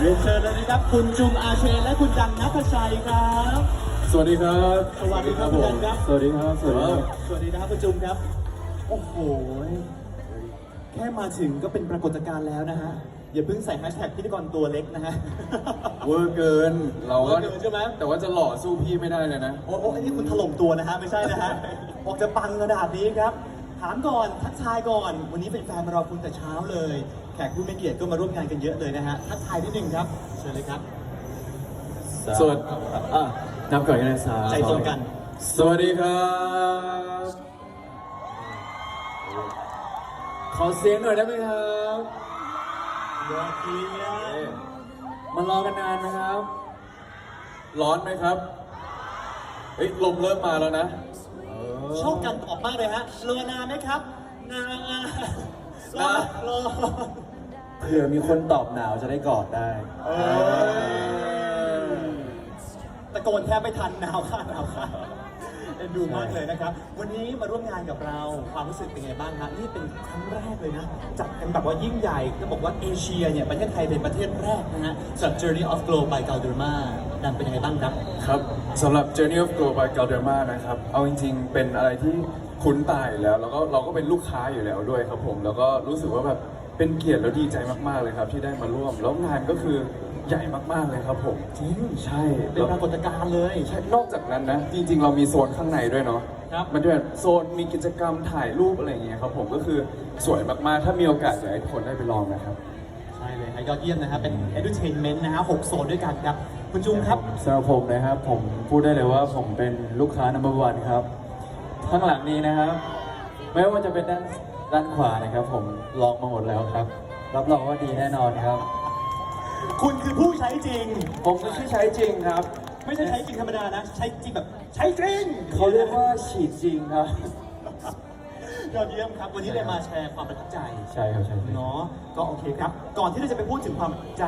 เรียนเชิญเลยนะครับคุณจุมอาเชนและคุณจันนัทชัยครับ สวัสดีครับ สวัสดีครับผคุณมจันครับสวัสดีครับ สวัสดีครับ สวัสดีนะครับคุณจุมครับ โอ้โหแค่มาถึงก็เป็นปรากฏการณ์แล้วนะฮะอย่าเพิ่งใส่แฮชแท็กพิธีกรตัวเล็กนะฮะ เวอร์เกิน เราก็เวอร์เกินใช่ไหม แต่ว่าจะหล่อสู้พี่ไม่ได้เลยนะ โอ้โหอันนี้คุณถล่มตัวนะฮะไม่ใช่นะฮะออกจะปังขนาดนี้ครับ ถามก่อนทักทายก่อน วันนี้เป็นแฟนมารอคุณแต่เช้าเลย แขกผู้ไม่เกียรติก็มาร่วมงานกันเยอะเลยนะฮะทักทายนิดนึงครับเชิญเลยครับ สวัสดีอะนับก่อนกันนะสามใจตรงกัน สวัสดีครับ ขอเสียงหน่อยได้ไหมครับยอดเยี่ยมมารอกันนานไหมครับ ร้อนไหมครับเฮ้ยลมเริ่มมาแล้วนะ เออชอบกันตอบมากเลยฮะรอนานไหมครับนานรอรอเผื่อมีคนตอบหนาวจะได้กอดได้เออตะโกนแทบไม่ทันหนาวค่ะหนาวค่ะ เอ็นดูมากเลยนะครับ วันนี้มาร่วมงานกับเราความรู้สึกเป็นไงบ้างครับนี่เป็นครั้งแรกเลยนะ จัดกันแบบว่ายิ่งใหญ่ต้องบอกว่าเอเชียเนี่ยประเทศไทยเป็นประเทศแรกนะฮะสำหรับ Journey of Glow by Galderma ดันเป็นยังไงบ้างครับ ครับสำหรับ Journey of Glow by Galderma นะครับ เอาจริงๆ เป็นอะไรที่คุ้นตายแล้ว แล้วก็เราก็เป็นลูกค้าอยู่แล้วด้วยครับผม แล้วก็รู้สึกว่าแบบ เป็นเกียรติแล้วดีใจมากๆเลยครับ ที่ได้มาร่วม แล้วงานก็คือใหญ่มากๆเลยครับผม จริงใช่เป็นปรากฏการณ์เลย ใช่นอกจากนั้นนะ จริง ๆ เรามีโซนข้างในด้วยเนาะครับมันจะแบบโซนมีกิจกรรมถ่ายรูปอะไรอย่างเงี้ยครับผมก็คือสวยมากๆ ถ้ามีโอกาสอยากให้ทุกคนได้ไปลองนะครับ ใช่เลยฮะยอดเยี่ยมนะฮะเป็น entertainment นะฮะหกโซนด้วยกันครับ คุณจุงครับ สำหรับผมนะครับ ผมพูดได้เลยว่าผมเป็นลูกค้า number one ครับ ข้างหลังนี้นะครับ ไม่ว่าจะเป็นด้านด้านขวานะครับ ผมลองมาหมดแล้วครับ รับรองว่าดีแน่นอนครับ คุณคือผู้ใช้จริง ผมไม่ใช่ใช้จริงครับไม่ใช่ใช้จริงธรรมดานะ ใช้จริงแบบใช้จริงเขาเรียกว่าฉีดจริงครับยอดเยี่ยมครับ วันนี้ได้มาแชร์ความประทับใจใช่ครับใช่ครับ เนาะก็โอเคครับ ก่อนที่เราจะไปพูดถึงความประทับใจ